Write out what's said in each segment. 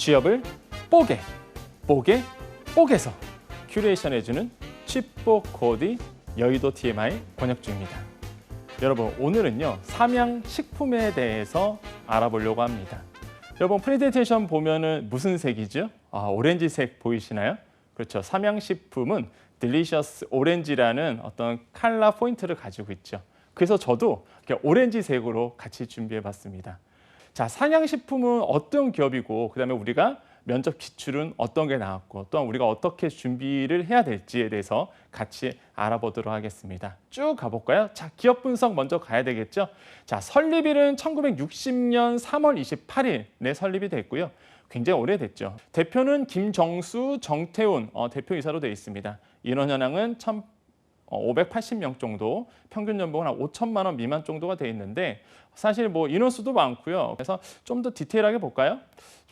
취업을 뽀개, 뽀개, 뽀개서 큐레이션해주는 칩보 코디 여의도 TMI 권혁 중입니다. 여러분 오늘은요 삼양식품에 대해서 알아보려고 합니다. 여러분 프레젠테이션 보면은 무슨 색이죠? 아, 오렌지색 보이시나요? 그렇죠. 삼양식품은 딜리셔스 오렌지라는 어떤 컬러 포인트를 가지고 있죠. 그래서 저도 오렌지색으로 같이 준비해 봤습니다. 자, 삼양식품은 어떤 기업이고 그다음에 우리가 면접 기출은 어떤 게 나왔고 또한 우리가 어떻게 준비를 해야 될지에 대해서 같이 알아보도록 하겠습니다. 쭉 가볼까요? 자, 기업 분석 먼저 가야 되겠죠. 자, 설립일은 1960년 3월 28일에 설립이 됐고요. 굉장히 오래됐죠. 대표는 김정수, 정태훈 어, 대표이사로 되어 있습니다. 인원 현황은 1 580명 정도, 평균 연봉은 한 5천만 원 미만 정도가 돼 있는데 사실 뭐 인원수도 많고요. 그래서 좀 더 디테일하게 볼까요?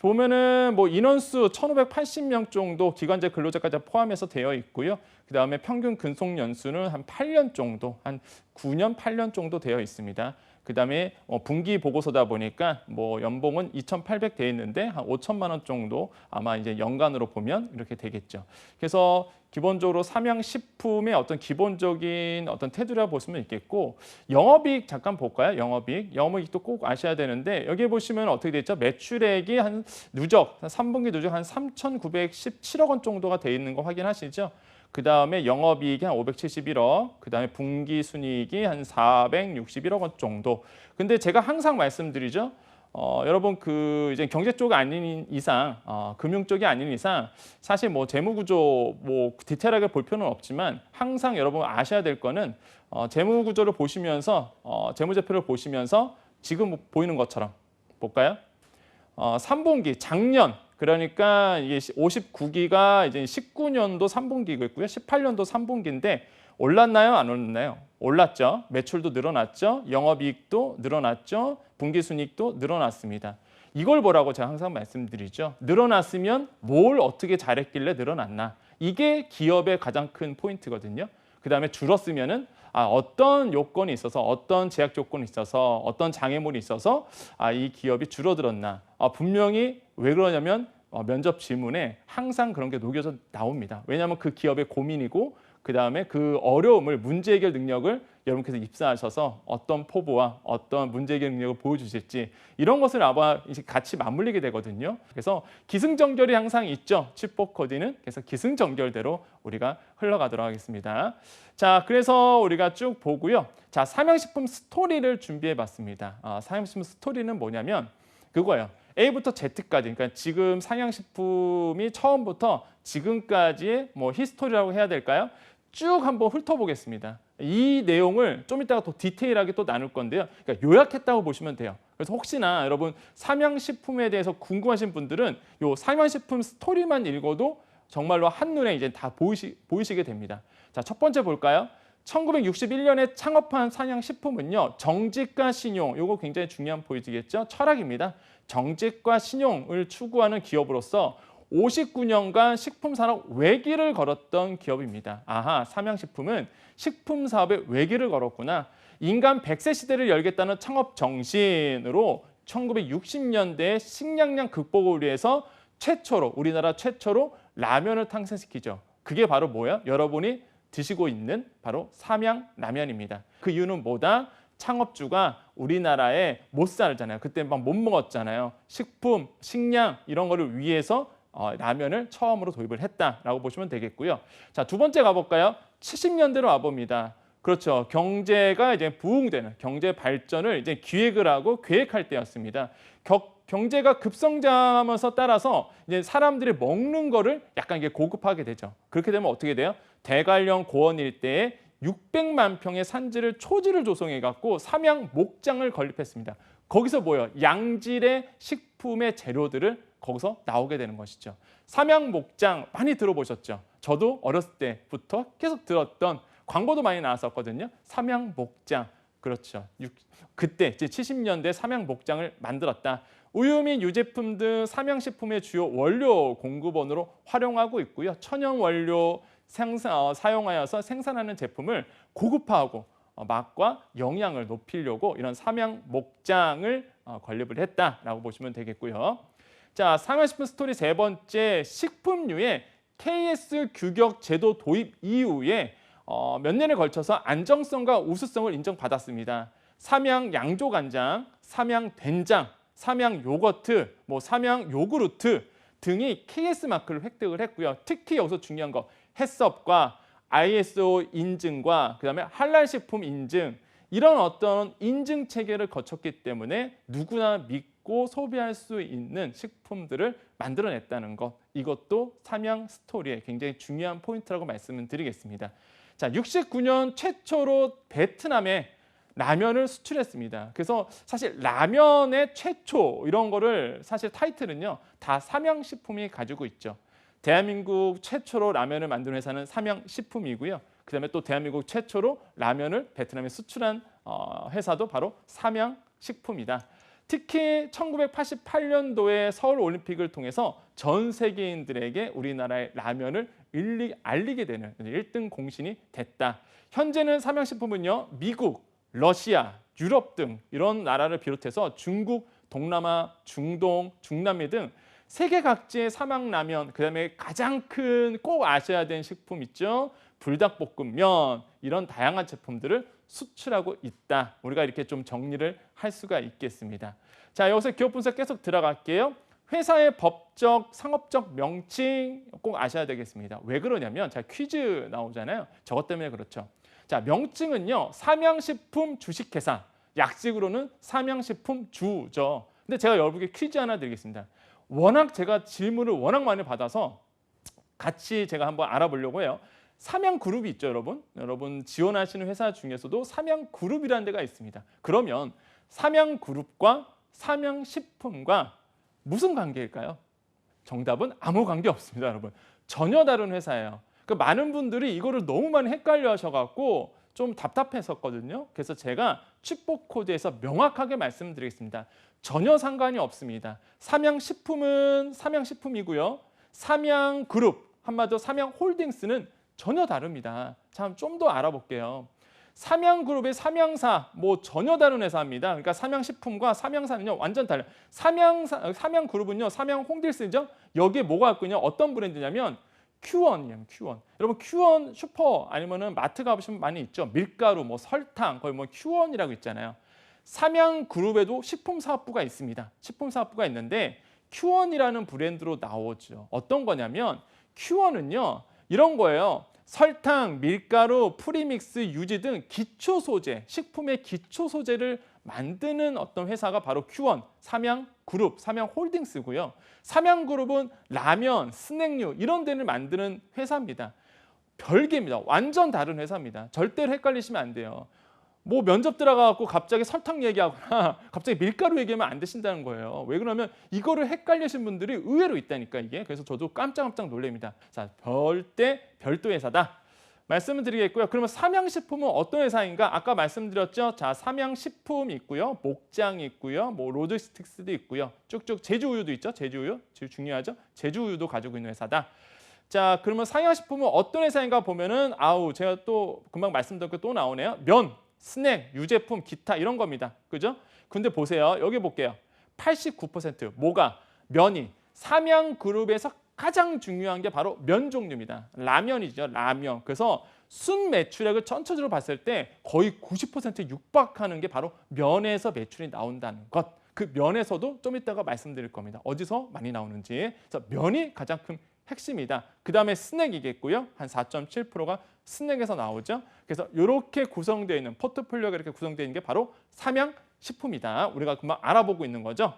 보면은 뭐 인원수 1,580명 정도 기관제 근로자까지 포함해서 되어 있고요. 그다음에 평균 근속 연수는 한 8년 정도, 한 9년, 8년 정도 되어 있습니다. 그다음에 어, 분기 보고서다 보니까 뭐 연봉은 2,800 돼 있는데 한 5천만 원 정도 아마 이제 연간으로 보면 이렇게 되겠죠. 그래서 기본적으로 삼양식품의 어떤 기본적인 어떤 테두리라 보시면 있겠고 영업이익 잠깐 볼까요? 영업이익, 영업이익도 꼭 아셔야 되는데 여기 보시면 어떻게 됐죠? 매출액이 한 누적, 3분기 누적 한 3,917억 원 정도가 돼 있는 거 확인하시죠? 그 다음에 영업이익이 한 571억, 그 다음에 분기 순이익이 한 461억 원 정도. 근데 제가 항상 말씀드리죠. 어, 여러분 그 이제 경제 쪽이 아닌 이상, 어, 금융 쪽이 아닌 이상 사실 뭐 재무 구조 뭐 디테일하게 볼 필요는 없지만 항상 여러분 아셔야 될 거는 어, 재무 구조를 보시면서 어, 재무제표를 보시면서 지금 보이는 것처럼 볼까요? 어, 3분기 작년 그러니까 이게 59기가 이제 19년도 3분기고있고요. 18년도 3분기인데 올랐나요? 안 올랐나요? 올랐죠. 매출도 늘어났죠. 영업이익도 늘어났죠. 분기순이익도 늘어났습니다. 이걸 보라고 제가 항상 말씀드리죠. 늘어났으면 뭘 어떻게 잘했길래 늘어났나. 이게 기업의 가장 큰 포인트거든요. 그 다음에 줄었으면은 아, 어떤 요건이 있어서 어떤 제약 조건이 있어서 어떤 장애물이 있어서 아, 이 기업이 줄어들었나. 아, 분명히 왜 그러냐면 어, 면접 질문에 항상 그런 게 녹여져 나옵니다. 왜냐하면 그 기업의 고민이고 그 다음에 그 어려움을 문제 해결 능력을 여러분께서 입사하셔서 어떤 포부와 어떤 문제 해결 능력을 보여주실지 이런 것을 아마 이제 같이 맞물리게 되거든요. 그래서 기승전결이 항상 있죠. 칩복 코디는 그래서 기승전결대로 우리가 흘러가도록 하겠습니다. 자, 그래서 우리가 쭉 보고요. 자, 삼양식품 스토리를 준비해봤습니다. 아, 삼양식품 스토리는 뭐냐면 그거예요. A부터 Z까지 그러니까 지금 상향식품이 처음부터 지금까지의 뭐 히스토리라고 해야 될까요? 쭉 한번 훑어보겠습니다. 이 내용을 좀 이따가 더 디테일하게 또 나눌 건데요. 그러니까 요약했다고 보시면 돼요. 그래서 혹시나 여러분 삼양식품에 대해서 궁금하신 분들은 요 삼양식품 스토리만 읽어도 정말로 한눈에 이제 다 보이시, 보이시게 됩니다. 자, 첫 번째 볼까요? 1961년에 창업한 삼양식품은요. 정직과 신용, 요거 굉장히 중요한 포인트겠죠. 철학입니다. 정직과 신용을 추구하는 기업으로서 59년간 식품 산업 외길을 걸었던 기업입니다. 아하, 삼양식품은 식품 사업의 외길을 걸었구나. 인간 100세 시대를 열겠다는 창업 정신으로 1960년대 식량량 극복을 위해서 최초로 우리나라 최초로 라면을 탄생시키죠. 그게 바로 뭐야? 여러분이 드시고 있는 바로 삼양 라면입니다. 그 이유는 뭐다? 창업주가 우리나라에 못 살잖아요. 그때 막 못 먹었잖아요. 식품, 식량 이런 거를 위해서 어, 라면을 처음으로 도입을 했다라고 보시면 되겠고요. 자, 두 번째 가볼까요? 70년대로 와봅니다. 그렇죠. 경제가 이제 부흥되는 경제 발전을 이제 기획을 하고 계획할 때였습니다. 격, 경제가 급성장하면서 따라서 이제 사람들이 먹는 거를 약간 이게 고급하게 되죠. 그렇게 되면 어떻게 돼요? 대관령 고원 일대에 600만 평의 산지를 초지를 조성해 갖고 삼양 목장을 건립했습니다. 거기서 뭐요? 양질의 식품의 재료들을 거기서 나오게 되는 것이죠. 삼양 목장 많이 들어보셨죠? 저도 어렸을 때부터 계속 들었던 광고도 많이 나왔었거든요. 삼양 목장. 그렇죠. 그때 이제 70년대 삼양 목장을 만들었다. 우유 및 유제품 등 삼양식품의 주요 원료 공급원으로 활용하고 있고요. 천연 원료 생산, 어, 사용하여서 생산하는 제품을 고급화하고 어, 맛과 영양을 높이려고 이런 삼양 목장을 어, 건립을 했다라고 보시면 되겠고요. 자, 상하식품 스토리 세 번째 식품류의 KS 규격 제도 도입 이후에 어, 몇 년에 걸쳐서 안정성과 우수성을 인정받았습니다. 삼양 양조 간장, 삼양 된장, 삼양 요거트, 뭐 삼양 요구르트 등이 KS 마크를 획득을 했고요. 특히 여기서 중요한 거 해썹과 ISO 인증과 그다음에 할랄 식품 인증 이런 어떤 인증 체계를 거쳤기 때문에 누구나 믿고 소비할 수 있는 식품들을 만들어냈다는 것 이것도 삼양 스토리의 굉장히 중요한 포인트라고 말씀을 드리겠습니다. 자, 69년 최초로 베트남에 라면을 수출했습니다. 그래서 사실 라면의 최초 이런 거를 사실 타이틀은요 다 삼양식품이 가지고 있죠. 대한민국 최초로 라면을 만든 회사는 삼양식품이고요. 그다음에 또 대한민국 최초로 라면을 베트남에 수출한 어, 회사도 바로 삼양식품이다. 특히 1988년도에 서울 올림픽을 통해서 전 세계인들에게 우리나라의 라면을 일리, 알리게 되는 1등 공신이 됐다. 현재는 삼양식품은요 미국, 러시아, 유럽 등 이런 나라를 비롯해서 중국, 동남아, 중동, 중남미 등 세계 각지의 삼양라면, 그다음에 가장 큰 꼭 아셔야 되는 식품 있죠. 불닭볶음면 이런 다양한 제품들을 수출하고 있다. 우리가 이렇게 좀 정리를 할 수가 있겠습니다. 자, 여기서 기업 분석 계속 들어갈게요. 회사의 법적, 상업적 명칭 꼭 아셔야 되겠습니다. 왜 그러냐면 자, 퀴즈 나오잖아요. 저것 때문에 그렇죠. 자, 명칭은요. 삼양식품 주식회사. 약식으로는 삼양식품 주죠. 근데 제가 여러분께 퀴즈 하나 드리겠습니다. 워낙 제가 질문을 워낙 많이 받아서 같이 제가 한번 알아보려고 해요. 삼양 그룹이 있죠, 여러분. 여러분 지원하시는 회사 중에서도 삼양 그룹이라는 데가 있습니다. 그러면 삼양 그룹과 삼양 식품과 무슨 관계일까요? 정답은 아무 관계 없습니다, 여러분. 전혀 다른 회사예요. 그 많은 분들이 이거를 너무 많이 헷갈려 하셔갖고 좀 답답했었거든요. 그래서 제가 칩복 코드에서 명확하게 말씀드리겠습니다. 전혀 상관이 없습니다. 삼양식품은 삼양식품이고요. 삼양그룹, 한마디로 삼양홀딩스는 전혀 다릅니다. 참 좀 더 알아볼게요. 삼양그룹의 삼양사 뭐 전혀 다른 회사입니다. 그러니까 삼양식품과 삼양사는요 완전 달라요. 삼양사 삼양그룹은요 삼양홍딜스죠. 여기에 뭐가 있군요. 어떤 브랜드냐면 큐원이에요. 큐원. 여러분 큐원 슈퍼 아니면은 마트 가보시면 많이 있죠. 밀가루, 뭐 설탕 거의 뭐 큐원이라고 있잖아요. 삼양그룹에도 식품사업부가 있습니다. 식품사업부가 있는데 큐원이라는 브랜드로 나오죠. 어떤 거냐면 큐원은요 이런 거예요. 설탕, 밀가루, 프리믹스, 유지 등 기초 소재, 식품의 기초 소재를 만드는 어떤 회사가 바로 큐원, 삼양 그룹, 삼양 홀딩스고요. 삼양 그룹은 라면, 스낵류 이런 데를 만드는 회사입니다. 별개입니다. 완전 다른 회사입니다. 절대로 헷갈리시면 안 돼요. 뭐 면접 들어가갖고 갑자기 설탕 얘기하거나 갑자기 밀가루 얘기하면 안 되신다는 거예요. 왜 그러면 이거를 헷갈리신 분들이 의외로 있다니까 이게. 그래서 저도 깜짝깜짝 놀랍니다. 자, 별대 별도 회사다. 말씀을 드리겠고요. 그러면 삼양식품은 어떤 회사인가? 아까 말씀드렸죠. 자, 삼양식품 있고요. 목장 있고요. 뭐 로지스틱스도 있고요. 쭉쭉 제주우유도 있죠. 제주우유. 제일 중요하죠. 제주우유도 가지고 있는 회사다. 자, 그러면 삼양식품은 어떤 회사인가 보면은 아우 제가 또 금방 말씀드렸고 또 나오네요. 면, 스낵, 유제품, 기타 이런 겁니다. 그죠? 근데 보세요. 여기 볼게요. 89% 뭐가 면이 삼양그룹에서 가장 중요한 게 바로 면 종류입니다. 라면이죠. 라면. 그래서 순 매출액을 전체적으로 봤을 때 거의 90%에 육박하는 게 바로 면에서 매출이 나온다는 것. 그 면에서도 좀 이따가 말씀드릴 겁니다. 어디서 많이 나오는지. 그래서 면이 가장 큰 핵심이다. 그 다음에 스낵이겠고요. 한 4.7%가 스낵에서 나오죠. 그래서 이렇게 구성되어 있는 포트폴리오가 이렇게 구성되어 있는 게 바로 삼양식품이다. 우리가 금방 알아보고 있는 거죠.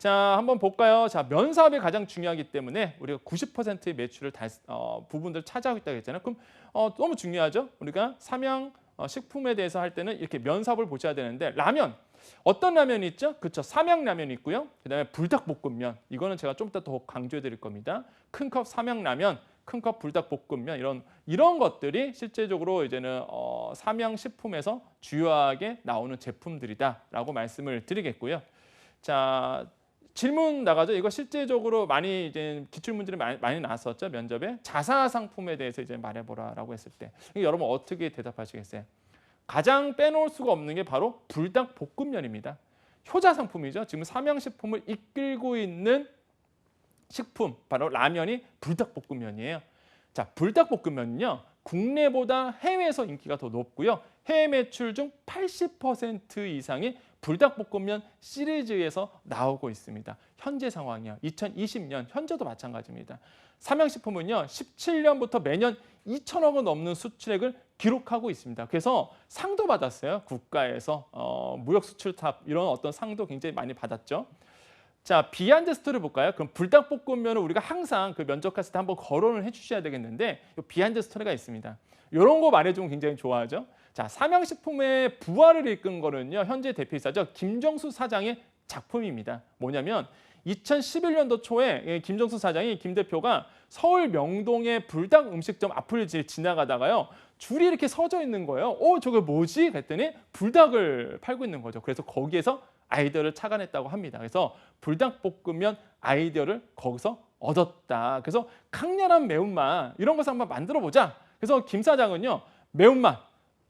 자, 한번 볼까요? 자, 면 사업이 가장 중요하기 때문에 우리가 90%의 매출을 달, 어, 부분들 차지하고 있다고 했잖아요. 그럼 어, 너무 중요하죠. 우리가 삼양 어, 식품에 대해서 할 때는 이렇게 면 사업을 보셔야 되는데 라면 어떤 라면이 있죠? 그렇죠. 삼양라면이 있고요. 그다음에 불닭볶음면. 이거는 제가 좀 이따 더 강조해 드릴 겁니다. 큰 컵 삼양라면, 큰 컵 불닭볶음면 이런 이런 것들이 실제적으로 이제는 어, 삼양 식품에서 주요하게 나오는 제품들이다라고 말씀을 드리겠고요. 자, 질문 나가죠. 이거 실제적으로 많이 이제 기출 문제를 많이, 많이 나왔었죠 면접에 자사 상품에 대해서 이제 말해보라라고 했을 때 여러분 어떻게 대답하시겠어요? 가장 빼놓을 수가 없는 게 바로 불닭 볶음면입니다. 효자 상품이죠. 지금 삼양식품을 이끌고 있는 식품 바로 라면이 불닭볶음면이에요. 자, 불닭볶음면은요. 국내보다 해외에서 인기가 더 높고요. 해외 매출 중 80% 이상이 불닭볶음면 시리즈에서 나오고 있습니다. 현재 상황이요. 2020년 현재도 마찬가지입니다. 삼양식품은요. 17년부터 매년 2천억 원 넘는 수출액을 기록하고 있습니다. 그래서 상도 받았어요. 국가에서 어, 무역 수출탑 이런 어떤 상도 굉장히 많이 받았죠. 자 비하인드 스토리 볼까요? 그럼 불닭볶음면을 우리가 항상 그 면접했을 때 한번 거론을 해주셔야 되겠는데 이 비하인드 스토리가 있습니다. 이런 거 말해주면 굉장히 좋아하죠. 자 삼양식품의 부활을 이끈 거는요 현재 대표이사죠 김정수 사장의 작품입니다. 뭐냐면 2011년도 초에 예, 김정수 사장이 김 대표가 서울 명동의 불닭 음식점 앞을 지- 지나가다가요 줄이 이렇게 서져 있는 거예요. 어 저게 뭐지? 그랬더니 불닭을 팔고 있는 거죠. 그래서 거기에서 아이디어를 착안했다고 합니다. 그래서 불닭볶음면 아이디어를 거기서 얻었다. 그래서 강렬한 매운맛 이런 것을 한번 만들어 보자. 그래서 김 사장은요 매운맛,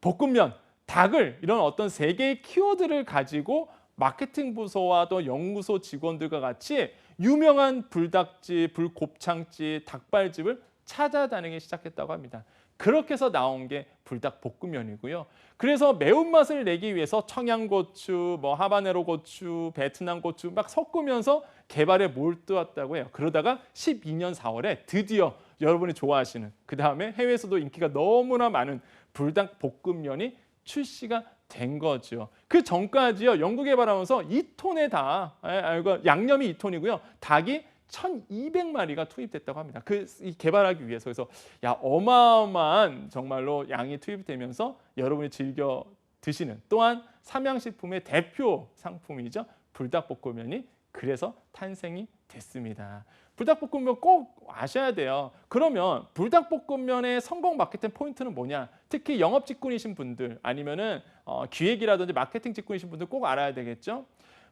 볶음면, 닭을 이런 어떤 세 개의 키워드를 가지고 마케팅 부서와 또 연구소 직원들과 같이 유명한 불닭집, 불곱창집, 닭발집을 찾아다니기 시작했다고 합니다. 그렇게 해서 나온 게 불닭볶음면이고요. 그래서 매운맛을 내기 위해서 청양고추, 뭐 하바네로 고추, 베트남 고추 막 섞으면서 개발에 몰두했다고 해요. 그러다가 12년 4월에 드디어 여러분이 좋아하시는 그 다음에 해외에서도 인기가 너무나 많은 불닭볶음면이 출시가 된 거죠. 그 전까지요 연구 개발하면서 2톤에 다 예, 양념이 2톤이고요. 닭이 1,200마리가 투입됐다고 합니다. 그이 개발하기 위해서 그래서 야 어마어마한 정말로 양이 투입되면서 여러분이 즐겨 드시는 또한 삼양식품의 대표 상품이죠 불닭볶음면이 그래서 탄생이 됐습니다. 불닭볶음면 꼭 아셔야 돼요. 그러면 불닭볶음면의 성공 마케팅 포인트는 뭐냐? 특히 영업 직군이신 분들 아니면은 어, 기획이라든지 마케팅 직군이신 분들 꼭 알아야 되겠죠.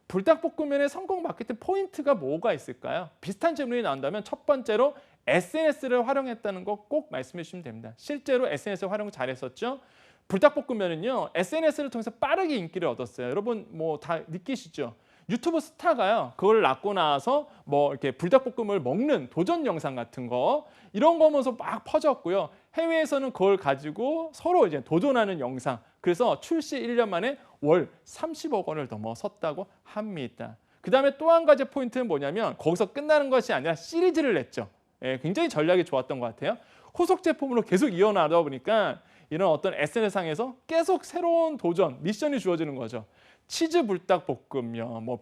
불닭볶음면의 성공 마케팅 포인트가 뭐가 있을까요? 비슷한 질문이 나온다면 첫 번째로 SNS를 활용했다는 거 꼭 말씀해 주시면 됩니다. 실제로 SNS 활용 잘했었죠. 불닭볶음면은요 SNS를 통해서 빠르게 인기를 얻었어요. 여러분 뭐 다 느끼시죠? 유튜브 스타가요 그걸 낳고 나서 뭐 이렇게 불닭볶음을 먹는 도전 영상 같은 거 이런 거 보면서 막 퍼졌고요. 해외에서는 그걸 가지고 서로 이제 도전하는 영상. 그래서 출시 1년 만에 월 30억 원을 넘어섰다고 합니다. 그 다음에 또 한 가지 포인트는 뭐냐면 거기서 끝나는 것이 아니라 시리즈를 냈죠. 예, 굉장히 전략이 좋았던 것 같아요. 후속 제품으로 계속 이어나다 보니까 이런 어떤 SNS상에서 계속 새로운 도전, 미션이 주어지는 거죠. 치즈 불닭 볶음면, 뭐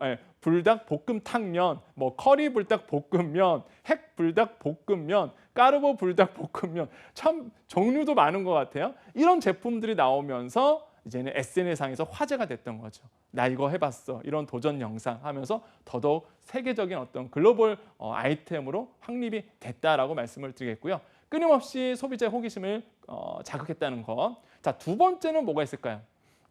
아니, 불닭 볶음 탕면, 뭐 커리 불닭 볶음면, 핵 불닭 볶음면, 까르보 불닭 볶음면 참 종류도 많은 것 같아요. 이런 제품들이 나오면서 이제는 SNS상에서 화제가 됐던 거죠. 나 이거 해봤어. 이런 도전 영상 하면서 더더욱 세계적인 어떤 글로벌 어, 아이템으로 확립이 됐다라고 말씀을 드리겠고요. 끊임없이 소비자의 호기심을 어, 자극했다는 거. 자, 두 번째는 뭐가 있을까요?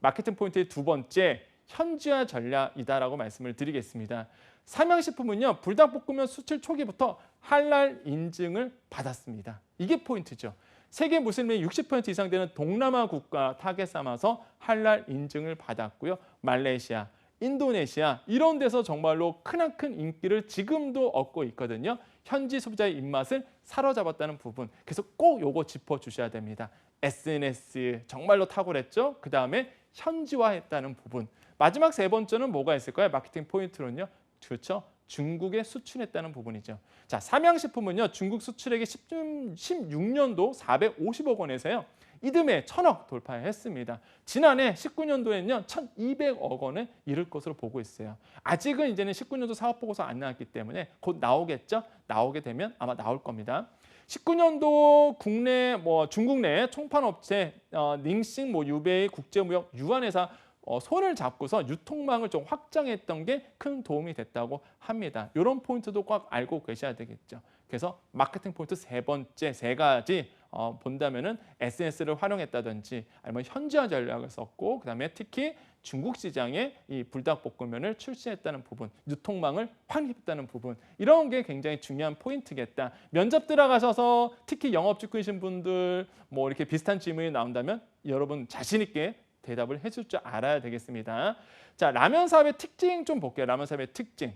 마케팅 포인트의 두 번째 현지화 전략이다라고 말씀을 드리겠습니다. 삼양식품은요 불닭볶음면 수출 초기부터 할랄 인증을 받았습니다. 이게 포인트죠. 세계 무슬림의 60% 이상 되는 동남아 국가 타겟 삼아서 할랄 인증을 받았고요. 말레이시아, 인도네시아 이런 데서 정말로 크나큰 인기를 지금도 얻고 있거든요. 현지 소비자의 입맛을 사로잡았다는 부분. 그래서 꼭 요거 짚어 주셔야 됩니다. SNS 정말로 탁월했죠. 그 다음에 현지화했다는 부분. 마지막 세 번째는 뭐가 있을까요? 마케팅 포인트로는요. 그렇죠. 중국에 수출했다는 부분이죠. 자, 삼양식품은요. 중국 수출액이 16년도 450억 원에서요. 이듬해 1000억 돌파했습니다. 지난해 19년도에는요. 1200억 원에 이를 것으로 보고 있어요. 아직은 이제는 19년도 사업 보고서 안 나왔기 때문에 곧 나오겠죠. 나오게 되면 아마 나올 겁니다. 19년도 국내 뭐 중국 내 총판 업체 어, 닝싱 뭐 유베이 국제무역 유한회사 어, 손을 잡고서 유통망을 좀 확장했던 게 큰 도움이 됐다고 합니다. 이런 포인트도 꼭 알고 계셔야 되겠죠. 그래서 마케팅 포인트 세 번째 세 가지 어, 본다면은 SNS를 활용했다든지 아니면 현지화 전략을 썼고 그다음에 특히 중국 시장에 이 불닭볶음면을 출시했다는 부분, 유통망을 확립했다는 부분 이런 게 굉장히 중요한 포인트겠다. 면접 들어가셔서 특히 영업 직군이신 분들 뭐 이렇게 비슷한 질문이 나온다면 여러분 자신 있게 대답을 해줄 줄 알아야 되겠습니다. 자 라면 사업의 특징 좀 볼게요. 라면 사업의 특징.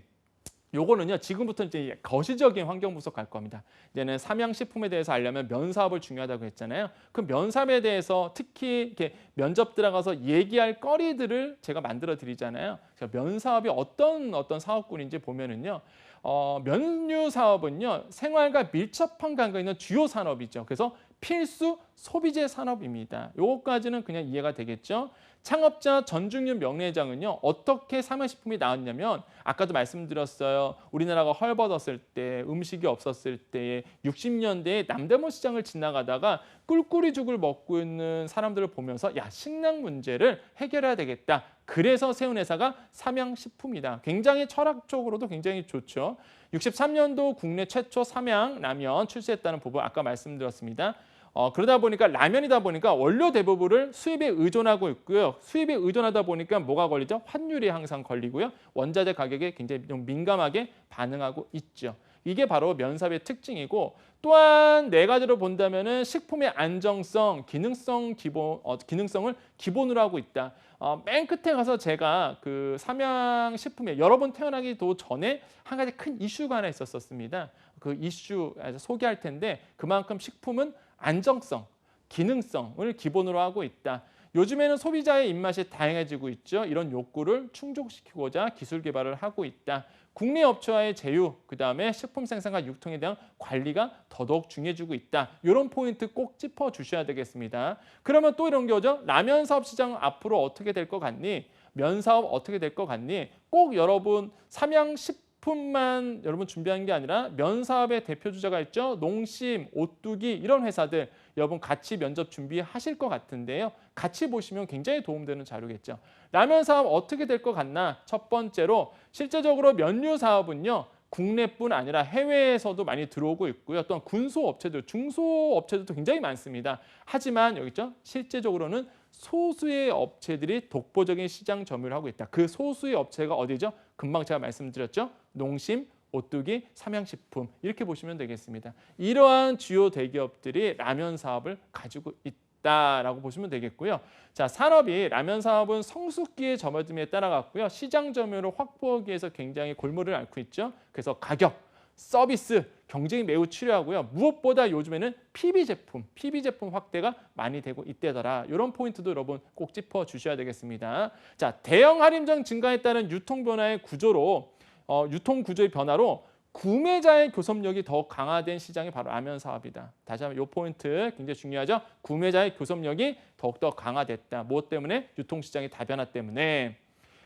요거는요 지금부터 이제 거시적인 환경 분석 갈 겁니다. 이제는 삼양식품에 대해서 알려면 면사업을 중요하다고 했잖아요. 그 면사업에 대해서 특히 이렇게 면접 들어가서 얘기할 거리들을 제가 만들어 드리잖아요. 그래서 면사업이 어떤 어떤 사업군인지 보면은요. 어, 면류 사업은요 생활과 밀접한 관계가 있는 주요 산업이죠. 그래서 필수 소비재 산업입니다. 요거까지는 그냥 이해가 되겠죠. 창업자 전중윤 명례장은요 어떻게 삼양식품이 나왔냐면 아까도 말씀드렸어요. 우리나라가 헐벗었을 때 음식이 없었을 때에 60년대에 남대문 시장을 지나가다가 꿀꿀이 죽을 먹고 있는 사람들을 보면서 야 식량 문제를 해결해야 되겠다. 그래서 세운 회사가 삼양식품이다. 굉장히 철학적으로도 굉장히 좋죠. 63년도 국내 최초 삼양 라면 출시했다는 부분 아까 말씀드렸습니다 어, 그러다 보니까 라면이다 보니까 원료 대부분을 수입에 의존하고 있고요. 수입에 의존하다 보니까 뭐가 걸리죠? 환율이 항상 걸리고요. 원자재 가격에 굉장히 좀 민감하게 반응하고 있죠. 이게 바로 면사업의 특징이고 또한 네 가지로 본다면은 식품의 안정성, 기능성 기본 어, 기능성을 기본으로 하고 있다. 어, 맨 끝에 가서 제가 그 삼양 식품에 여러 번 태어나기도 전에 한 가지 큰 이슈가 하나 있었었습니다. 그 이슈 소개할 텐데 그만큼 식품은 안정성, 기능성을 기본으로 하고 있다. 요즘에는 소비자의 입맛이 다양해지고 있죠. 이런 욕구를 충족시키고자 기술 개발을 하고 있다. 국내 업체와의 제휴, 그다음에 식품 생산과 유통에 대한 관리가 더더욱 중요해지고 있다. 이런 포인트 꼭 짚어 주셔야 되겠습니다. 그러면 또 이런 거죠. 라면 사업 시장 앞으로 어떻게 될 것 같니? 면 사업 어떻게 될 것 같니? 꼭 여러분 삼양 식 식품만 여러분 준비한 게 아니라 면 사업의 대표 주자가 있죠. 농심, 오뚜기 이런 회사들 여러분 같이 면접 준비하실 것 같은데요. 같이 보시면 굉장히 도움되는 자료겠죠. 라면 사업 어떻게 될 것 같나? 첫 번째로 실제적으로 면류 사업은요. 국내뿐 아니라 해외에서도 많이 들어오고 있고요. 또한 군소 업체들, 중소 업체들도 굉장히 많습니다. 하지만 여기 있죠. 실제적으로는 소수의 업체들이 독보적인 시장 점유를 하고 있다. 그 소수의 업체가 어디죠? 금방 제가 말씀드렸죠. 농심, 오뚜기, 삼양식품 이렇게 보시면 되겠습니다. 이러한 주요 대기업들이 라면 사업을 가지고 있다라고 보시면 되겠고요. 자, 산업이 라면 사업은 성숙기에 접어듦에 따라갔고요. 시장 점유율을 확보하기 위해서 굉장히 골무를 앓고 있죠. 그래서 가격, 서비스, 경쟁이 매우 치료하고요. 무엇보다 요즘에는 PB 제품, PB 제품 확대가 많이 되고 있대더라. 이런 포인트도 여러분 꼭 짚어 주셔야 되겠습니다. 자, 대형 할인점 증가에 따른 유통 변화의 구조로 어, 유통 구조의 변화로 구매자의 교섭력이 더 강화된 시장이 바로 라면 사업이다. 다시 한번 이 포인트 굉장히 중요하죠. 구매자의 교섭력이 더욱더 강화됐다. 무엇 때문에? 유통시장의 다변화 때문에.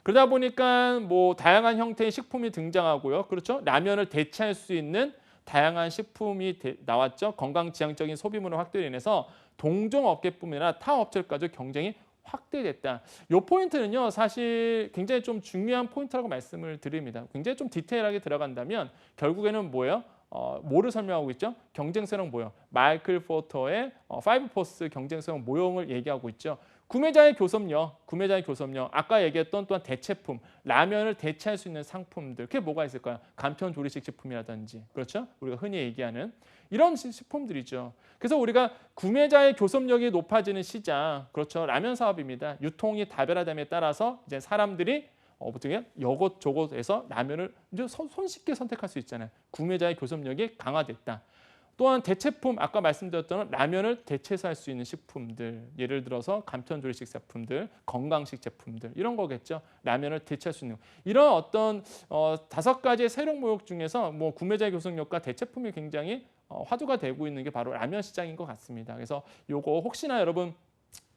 그러다 보니까 뭐 다양한 형태의 식품이 등장하고요. 그렇죠? 라면을 대체할 수 있는 다양한 식품이 대, 나왔죠. 건강 지향적인 소비문화 확대로 인해서 동종 업계뿐만 아니라 타 업체까지 경쟁이 확대됐다. 이 포인트는요, 사실 굉장히 좀 중요한 포인트라고 말씀을 드립니다. 굉장히 좀 디테일하게 들어간다면 결국에는 뭐예요? 어, 뭐를 설명하고 있죠? 경쟁성 모형. 마이클 포터의 어, 파이브 포스 경쟁성 모형을 얘기하고 있죠. 구매자의 교섭력, 구매자의 교섭력. 아까 얘기했던 또한 대체품, 라면을 대체할 수 있는 상품들. 그게 뭐가 있을까요? 간편 조리식 제품이라든지, 그렇죠? 우리가 흔히 얘기하는 이런 식품들이죠. 그래서 우리가 구매자의 교섭력이 높아지는 시장, 그렇죠? 라면 사업입니다. 유통이 다변화됨에 따라서 이제 사람들이 어떻게 요것 저것에서 라면을 이제 손쉽게 선택할 수 있잖아요. 구매자의 교섭력이 강화됐다. 또한 대체품 아까 말씀드렸던 라면을 대체해서 할수 있는 식품들 예를 들어서 간편조리식 제품들 건강식 제품들 이런 거겠죠. 라면을 대체할 수 있는 이런 어떤 어, 다섯 가지의 새로운 모욕 중에서 뭐 구매자의 교섭력과 대체품이 굉장히 어, 화두가 되고 있는 게 바로 라면 시장인 것 같습니다. 그래서 요거 혹시나 여러분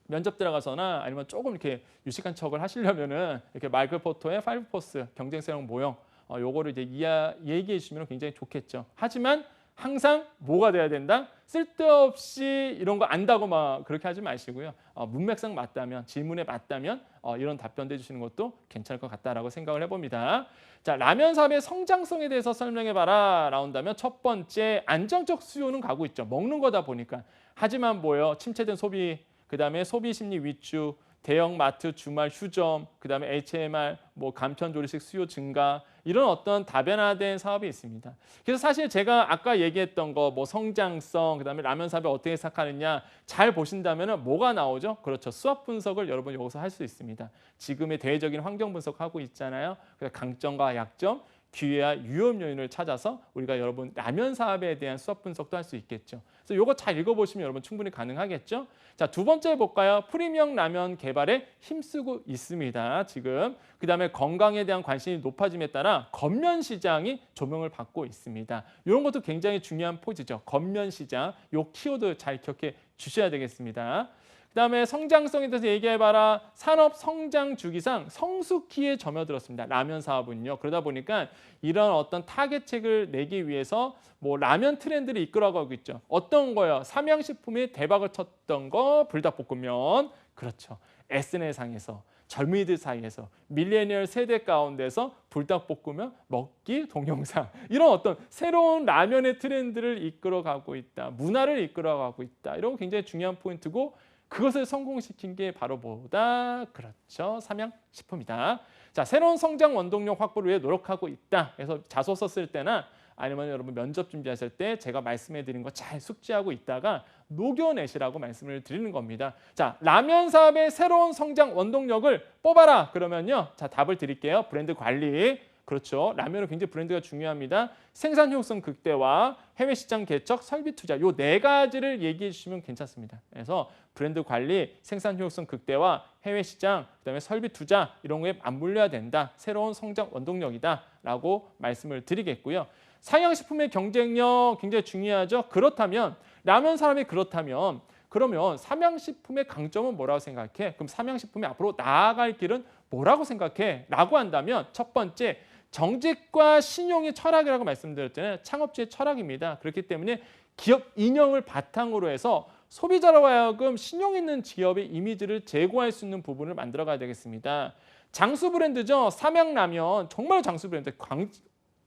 면접 들어가서나 아니면 조금 이렇게 유식한 척을 하시려면은 이렇게 마이클 포터의 파이브 포스 경쟁성 모형 어, 요거를 이제 이해 얘기해 주시면 굉장히 좋겠죠. 하지만 항상 뭐가 돼야 된다? 쓸데없이 이런 거 안다고 막 그렇게 하지 마시고요. 어, 문맥상 맞다면 질문에 맞다면 어, 이런 답변 해주시는 것도 괜찮을 것 같다라고 생각을 해봅니다. 자 라면 사업의 성장성에 대해서 설명해봐라 나온다면 첫 번째 안정적 수요는 가고 있죠. 먹는 거다 보니까 하지만 뭐요 침체된 소비 그 다음에 소비 심리 위축 대형 마트 주말 휴점, 그 다음에 HMR, 뭐 간편 조리식 수요 증가 이런 어떤 다변화된 사업이 있습니다. 그래서 사실 제가 아까 얘기했던 거 뭐 성장성, 그다음에 라면 사업을 어떻게 생각하느냐 잘 보신다면은 뭐가 나오죠? 그렇죠. 수업 분석을 여러분 여기서 할 수 있습니다. 지금의 대외적인 환경 분석하고 있잖아요. 그래서 강점과 약점, 기회와 위험 요인을 찾아서 우리가 여러분 라면 사업에 대한 수업 분석도 할 수 있겠죠. 그래서 이거 잘 읽어보시면 여러분 충분히 가능하겠죠. 자, 두 번째 볼까요? 프리미엄 라면 개발에 힘쓰고 있습니다. 지금 그다음에 건강에 대한 관심이 높아짐에 따라 겉면 시장이 조명을 받고 있습니다. 이런 것도 굉장히 중요한 포지죠. 겉면 시장. 요 키워드 잘 기억해 주셔야 되겠습니다. 그다음에 성장성에 대해서 얘기해봐라. 산업 성장 주기상 성숙기에 점여들었습니다. 라면 사업은요. 그러다 보니까 이런 어떤 타겟책을 내기 위해서 뭐 라면 트렌드를 이끌어가고 있죠. 어떤 거요? 삼양식품이 대박을 쳤던 거 불닭볶음면. 그렇죠. SNS상에서 젊은이들 사이에서 밀레니얼 세대 가운데서 불닭볶음면 먹기 동영상 이런 어떤 새로운 라면의 트렌드를 이끌어가고 있다. 문화를 이끌어가고 있다. 이런 거 굉장히 중요한 포인트고 그것을 성공시킨 게 바로 뭐다? 그렇죠. 삼양식품이다. 자, 새로운 성장 원동력 확보를 위해 노력하고 있다. 그래서 자소서 쓸 때나 아니면 여러분 면접 준비하실 때 제가 말씀해 드린 거 잘 숙지하고 있다가 녹여내시라고 말씀을 드리는 겁니다. 자, 라면 사업의 새로운 성장 원동력을 뽑아라. 그러면요. 자, 답을 드릴게요. 브랜드 관리. 그렇죠. 라면은 굉장히 브랜드가 중요합니다. 생산 효율성 극대화, 해외 시장 개척, 설비 투자 요 네 가지를 얘기해 주시면 괜찮습니다. 그래서 브랜드 관리, 생산 효율성 극대화, 해외 시장, 그다음에 설비 투자 이런 거에 맞물려야 된다. 새로운 성장 원동력이다라고 말씀을 드리겠고요. 상향식품의 경쟁력 굉장히 중요하죠. 그렇다면 라면 사람이 그렇다면 그러면 삼양식품의 강점은 뭐라고 생각해? 그럼 삼양식품이 앞으로 나아갈 길은 뭐라고 생각해? 라고 한다면 첫 번째 정직과 신용의 철학이라고 말씀드렸잖아요. 창업주의 철학입니다. 그렇기 때문에 기업 인형을 바탕으로 해서 소비자로 하여금 신용 있는 기업의 이미지를 제고할 수 있는 부분을 만들어 가야 되겠습니다. 장수 브랜드죠. 삼양라면 정말 장수 브랜드 광,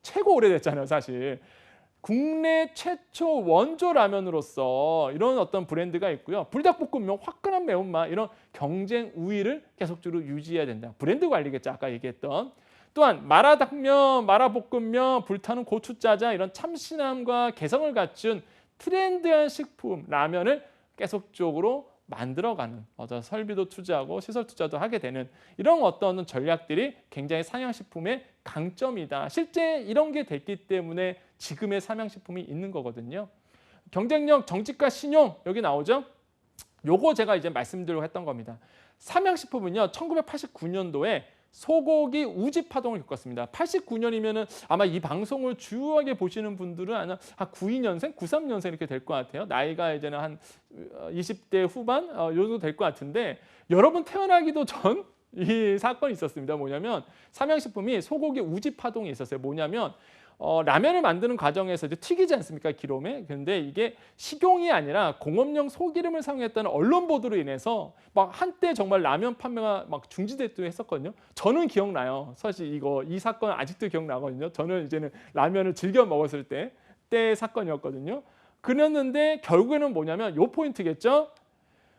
최고 오래됐잖아요, 사실. 국내 최초 원조 라면으로서 이런 어떤 브랜드가 있고요. 불닭볶음면, 화끈한 매운맛 이런 경쟁 우위를 계속적으로 유지해야 된다. 브랜드 관리겠죠. 아까 얘기했던. 또한 마라당면, 마라볶음면, 불타는 고추짜장 이런 참신함과 개성을 갖춘 트렌드한 식품 라면을 계속적으로 만들어가는 어떤 설비도 투자하고 시설 투자도 하게 되는 이런 어떤 전략들이 굉장히 삼양식품의 강점이다. 실제 이런 게 됐기 때문에 지금의 삼양식품이 있는 거거든요. 경쟁력, 정직과 신용 여기 나오죠. 요거 제가 이제 말씀드리려고 했던 겁니다. 삼양식품은요, 1989년도에 소고기 우지 파동을 겪었습니다. 89년이면은 아마 이 방송을 주요하게 보시는 분들은 아마 한 92년생, 93년생 이렇게 될 것 같아요. 나이가 이제는 한 20대 후반 어, 요 정도 될 것 같은데 여러분 태어나기도 전 이 사건이 있었습니다. 뭐냐면 삼양식품이 소고기 우지 파동이 있었어요. 뭐냐면 어, 라면을 만드는 과정에서 이제 튀기지 않습니까 기름에? 근데 이게 식용이 아니라 공업용 소기름을 사용했다는 언론 보도로 인해서 막 한때 정말 라면 판매가 막 중지됐기도 했었거든요. 저는 기억나요. 사실 이거 이 사건 아직도 기억나거든요. 저는 이제는 라면을 즐겨 먹었을 때 때 사건이었거든요. 그랬는데 결국에는 뭐냐면 요 포인트겠죠.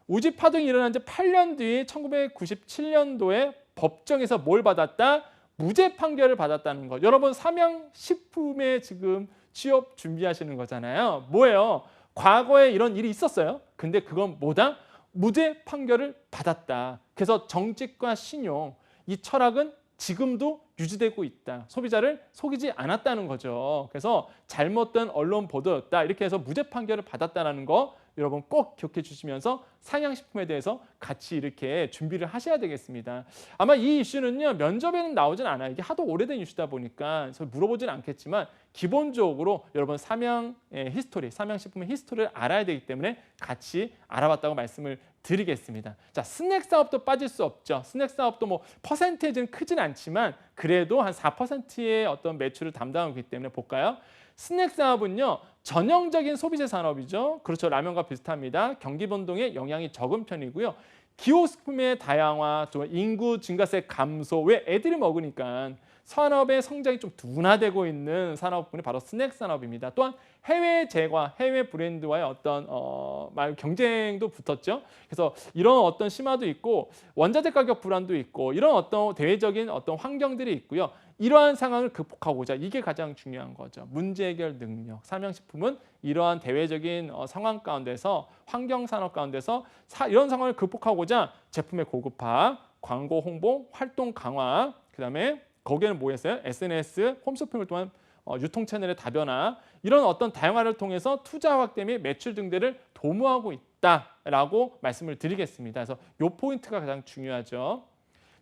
우지 파동이 일어난 지 8년 뒤 1997년도에 법정에서 뭘 받았다? 무죄 판결을 받았다는 거. 여러분 삼양식품에 지금 취업 준비하시는 거잖아요. 뭐예요? 과거에 이런 일이 있었어요. 근데 그건 뭐다? 무죄 판결을 받았다. 그래서 정직과 신용 이 철학은 지금도 유지되고 있다. 소비자를 속이지 않았다는 거죠. 그래서 잘못된 언론 보도였다. 이렇게 해서 무죄 판결을 받았다는 거 여러분 꼭 기억해 주시면서 상향식품에 대해서 같이 이렇게 준비를 하셔야 되겠습니다. 아마 이 이슈는요 면접에는 나오진 않아요. 이게 하도 오래된 이슈다 보니까 물어보진 않겠지만 기본적으로 여러분 삼양 히스토리, 삼양식품의 히스토리를 알아야 되기 때문에 같이 알아봤다고 말씀을 드리겠습니다. 자 스낵 사업도 빠질 수 없죠. 스낵 사업도 뭐 퍼센테이지는 크진 않지만 그래도 한 4%의 어떤 매출을 담당하고 있기 때문에 볼까요? 스낵 사업은요 전형적인 소비재 산업이죠. 그렇죠. 라면과 비슷합니다. 경기 변동에 영향이 적은 편이고요. 기호식품의 다양화, 또 인구 증가세 감소, 왜 애들이 먹으니까 산업의 성장이 좀 둔화되고 있는 산업군이 바로 스낵 산업입니다. 또한 해외 재과, 해외 브랜드와의 어떤 어, 말 경쟁도 붙었죠. 그래서 이런 어떤 심화도 있고 원자재 가격 불안도 있고 이런 어떤 대외적인 어떤 환경들이 있고요. 이러한 상황을 극복하고자 이게 가장 중요한 거죠. 문제 해결 능력. 삼양식품은 이러한 대외적인 어, 상황 가운데서 환경 산업 가운데서 사, 이런 상황을 극복하고자 제품의 고급화, 광고 홍보, 활동 강화, 그다음에 거기에는 뭐 했어요? SNS, 홈쇼핑을 통한 어, 유통 채널의 다변화 이런 어떤 다양화를 통해서 투자 확대 및 매출 등들을 도모하고 있다라고 말씀을 드리겠습니다. 그래서 요 포인트가 가장 중요하죠.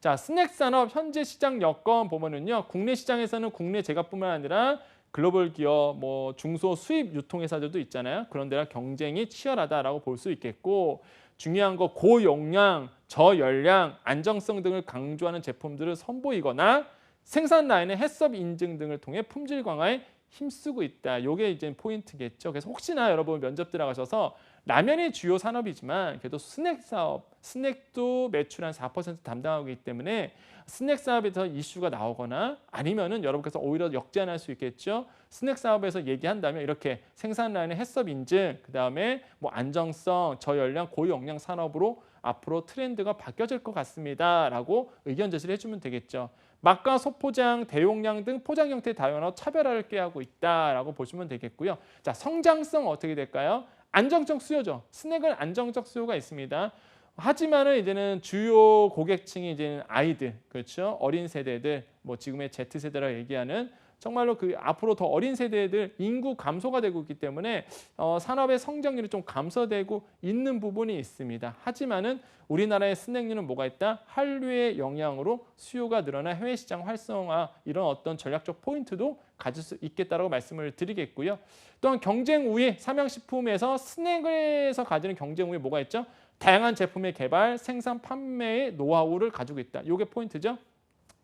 자, 스낵 산업 현재 시장 여건 보면은요. 국내 시장에서는 국내 제과뿐만 아니라 글로벌 기업, 뭐 중소 수입 유통회사들도 있잖아요. 그런 데랑 경쟁이 치열하다라고 볼 수 있겠고 중요한 거 고용량, 저열량, 안정성 등을 강조하는 제품들을 선보이거나 생산 라인의 해썹 인증 등을 통해 품질 강화에 힘쓰고 있다. 요게 이제 포인트겠죠. 그래서 혹시나 여러분 면접 들어가셔서 라면이 주요 산업이지만 그래도 스낵 사업, 스낵도 매출 한 4% 담당하고 있기 때문에 스낵 사업에서 이슈가 나오거나 아니면은 여러분께서 오히려 역제안할 수 있겠죠. 스낵 사업에서 얘기한다면 이렇게 생산 라인의 해썹 인증, 그다음에 뭐 안정성, 저열량, 고용량 산업으로 앞으로 트렌드가 바뀌어질 것 같습니다라고 의견 제시를 해 주면 되겠죠. 막과 소포장, 대용량 등 포장 형태 다양화로 차별화를 꾀하고 있다라고 보시면 되겠고요. 자, 성장성 어떻게 될까요? 안정적 수요죠. 스낵은 안정적 수요가 있습니다. 하지만은 이제는 주요 고객층이 이제는 아이들, 그렇죠? 어린 세대들, 뭐 지금의 Z 세대라 얘기하는 정말로 그 앞으로 더 어린 세대들 인구 감소가 되고 있기 때문에 어, 산업의 성장률이 좀 감소되고 있는 부분이 있습니다. 하지만은 우리나라의 스낵류는 뭐가 있다? 한류의 영향으로 수요가 늘어나 해외 시장 활성화 이런 어떤 전략적 포인트도 가질 수 있겠다라고 말씀을 드리겠고요. 또한 경쟁 우위 삼양식품에서 스낵에서 가지는 경쟁 우위 뭐가 있죠? 다양한 제품의 개발, 생산, 판매의 노하우를 가지고 있다. 이게 포인트죠.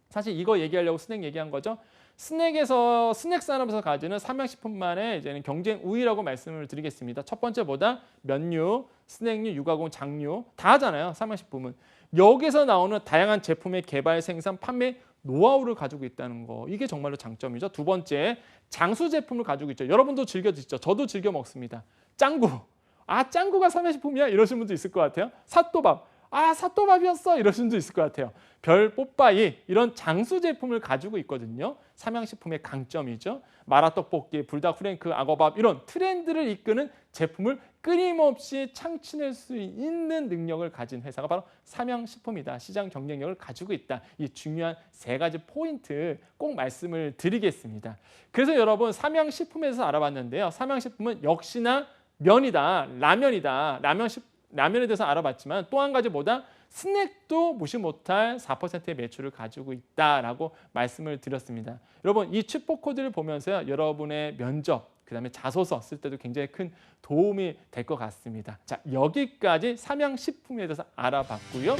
사실 이거 얘기하려고 스낵 얘기한 거죠. 스낵에서 스낵 산업에서 가지는 삼양식품만의 이제는 경쟁 우위라고 말씀을 드리겠습니다. 첫 번째보다 면류, 스낵류, 유가공, 장류 다 하잖아요. 삼양식품은 여기서 나오는 다양한 제품의 개발, 생산, 판매 노하우를 가지고 있다는 거 이게 정말로 장점이죠. 두 번째 장수 제품을 가지고 있죠. 여러분도 즐겨 드시죠. 저도 즐겨 먹습니다. 짱구. 아 짱구가 삼양식품이야 이러신 분도 있을 것 같아요. 사또밥. 아 사또밥이었어 이러신 분도 있을 것 같아요. 별 뽀빠이 이런 장수 제품을 가지고 있거든요. 삼양식품의 강점이죠. 마라떡볶이, 불닭 프랭크, 악어밥 이런 트렌드를 이끄는 제품을 끊임없이 창출할 수 있는 능력을 가진 회사가 바로 삼양식품이다. 시장 경쟁력을 가지고 있다. 이 중요한 세 가지 포인트 꼭 말씀을 드리겠습니다. 그래서 여러분 삼양식품에서 알아봤는데요. 삼양식품은 역시나 면이다, 라면이다, 라면 식 라면에 대해서 알아봤지만 또 한 가지 뭐다? 스낵도 무시 못할 4%의 매출을 가지고 있다라고 말씀을 드렸습니다. 여러분 이 칩보 코드를 보면서요. 여러분의 면접 그다음에 자소서 쓸 때도 굉장히 큰 도움이 될 것 같습니다. 자 여기까지 삼양식품에 대해서 알아봤고요.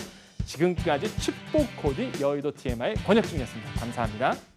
지금까지 칩보 코드 여의도 TMI 권혁중이었습니다. 감사합니다.